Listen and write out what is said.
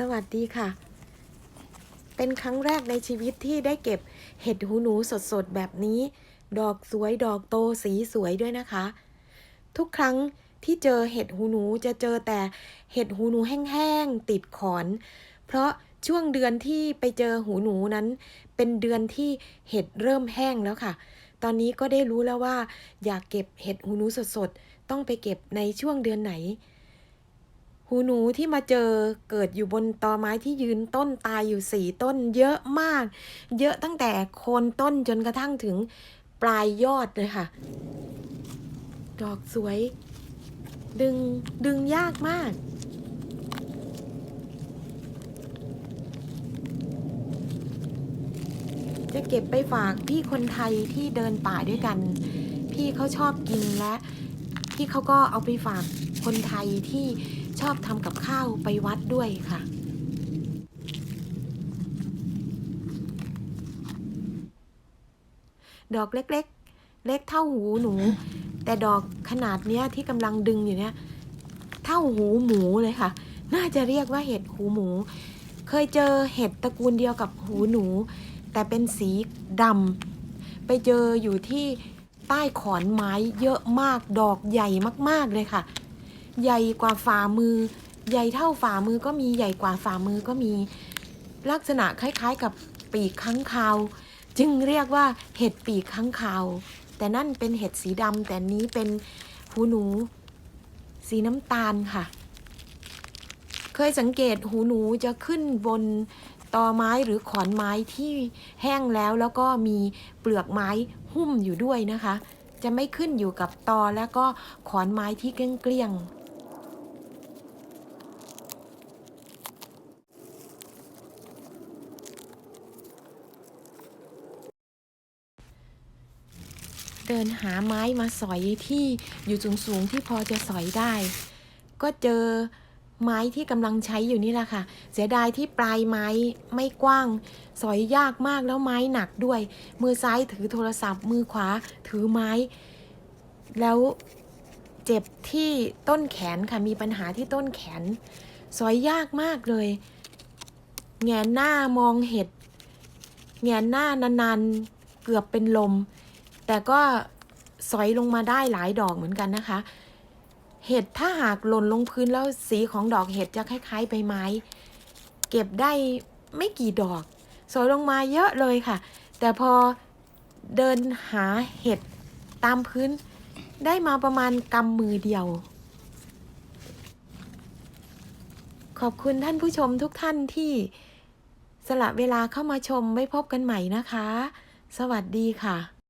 สวัสดีค่ะ เป็นครั้งแรกในชีวิตที่ได้เก็บเห็ดหูหนูสดๆ แบบนี้ ดอกสวยดอกโตสีสวยด้วยนะคะ ทุกครั้งที่เจอเห็ดหูหนูจะเจอแต่เห็ดหูหนูแห้งๆติดขอน เพราะช่วงเดือนที่ไปเจอหูหนูนั้น เป็นเดือนที่เห็ดเริ่มแห้งแล้วค่ะ ตอนนี้ก็ได้รู้แล้วว่า อยากเก็บเห็ดหูหนูสดๆ ต้องไปเก็บในช่วงเดือนไหน หูหนูที่มาเจอเกิดอยู่บนตอไม้ที่ยืนต้นตายอยู่สี่ต้นเยอะมาก เยอะตั้งแต่โคนต้นจนกระทั่งถึงปลายยอดเลยค่ะ ดอกสวย ดึงดึงยากมาก จะเก็บไปฝากพี่คนไทยที่เดินป่าด้วยกัน พี่เขาชอบกินและ พี่เขาก็เอาไปฝากคนไทยที่ ชอบทำกับข้าวไปวัดด้วยค่ะ ดอกเล็กๆเล็กเท่าหูหนู แต่ดอกขนาดเนี้ยที่กำลังดึงอยู่เนี้ยเท่าหูหมูเลยค่ะ น่าจะเรียกว่าเห็ดหูหมู เคยเจอเห็ดตระกูลเดียวกับหูหนู แต่เป็นสีดำไปเจออยู่ที่ใต้ขอนไม้เยอะมากดอกใหญ่มากๆเลยค่ะ ใหญ่กว่าฝ่ามือ ใหญ่เท่าฝ่ามือก็มีใหญ่กว่าฝ่ามือก็มี ลักษณะคล้ายๆกับปีกค้างคาว จึงเรียกว่าเห็ดปีกค้างคาว แต่นั่นเป็นเห็ดสีดำแต่นี้เป็นหูหนู สีน้ำตาลค่ะ เคยสังเกตหูหนูจะขึ้นบนตอไม้หรือขอนไม้ที่แห้งแล้วแล้วก็มีเปลือกไม้หุ้มอยู่ด้วยนะคะ จะไม่ขึ้นอยู่กับตอแล้วก็ขอนไม้ที่เกลี้ยงๆ เดินหาไม้มาสอยที่อยู่สูงๆที่พอจะสอยได้ ก็เจอไม้ที่กำลังใช้อยู่นี่แหละค่ะ เสียดายที่ปลายไม้ไม่กว้าง สอยยากมากแล้วไม้หนักด้วย มือซ้ายถือโทรศัพท์ มือขวาถือไม้ แล้วเจ็บที่ต้นแขนค่ะ มีปัญหาที่ต้นแขน สอยยากมากเลยแงนหน้ามองเห็ดแงนหน้านานๆเกือบเป็นลม แต่ก็สอยลงมาได้หลายดอกเหมือนกันนะคะ เห็ดถ้าหากหล่นลงพื้นแล้วสีของดอกเห็ดจะคล้ายๆใบไม้ เก็บได้ไม่กี่ดอก สอยลงมาเยอะเลยค่ะ แต่พอเดินหาเห็ดตามพื้นได้มาประมาณกำมือเดียว ขอบคุณท่านผู้ชมทุกท่านที่สละเวลาเข้ามาชมไว้พบกันใหม่นะคะ สวัสดีค่ะ